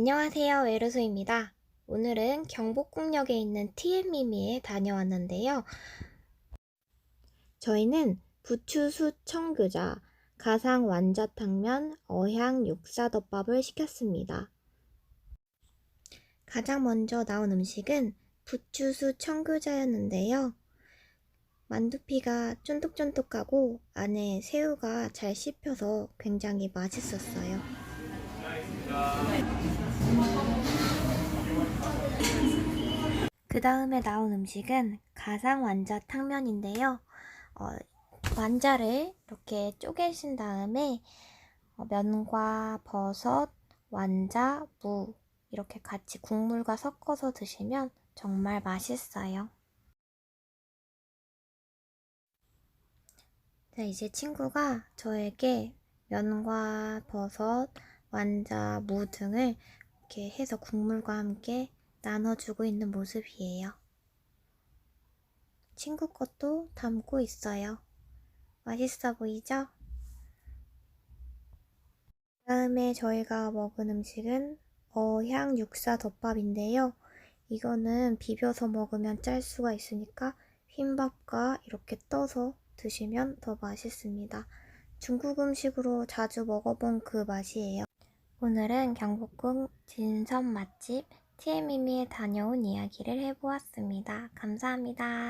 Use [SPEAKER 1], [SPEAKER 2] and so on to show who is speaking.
[SPEAKER 1] 안녕하세요. 에르소입니다. 오늘은 경복궁역에 있는 TM미미에 다녀왔는데요. 저희는 부추수 청교자, 가상 완자탕면, 어향 육사덮밥을 시켰습니다. 가장 먼저 나온 음식은 부추수 청교자였는데요. 만두피가 쫀득쫀득하고 안에 새우가 잘 씹혀서 굉장히 맛있었어요. 그 다음에 나온 음식은 가상 완자 탕면인데요. 어, 완자를 이렇게 쪼개신 다음에 어, 면과 버섯, 완자, 무 이렇게 같이 국물과 섞어서 드시면 정말 맛있어요. 자, 이제 친구가 저에게 면과 버섯, 완자, 무 등을 이렇게 해서 국물과 함께 나눠주고 있는 모습이에요. 친구 것도 담고 있어요. 맛있어 보이죠? 다음에 저희가 먹은 음식은 어향 육사 덮밥인데요. 이거는 비벼서 먹으면 짤 수가 있으니까 흰밥과 이렇게 떠서 드시면 더 맛있습니다. 중국 음식으로 자주 먹어본 그 맛이에요. 오늘은 경복궁 진선 맛집 TM미미에 다녀온 이야기를 해보았습니다. 감사합니다.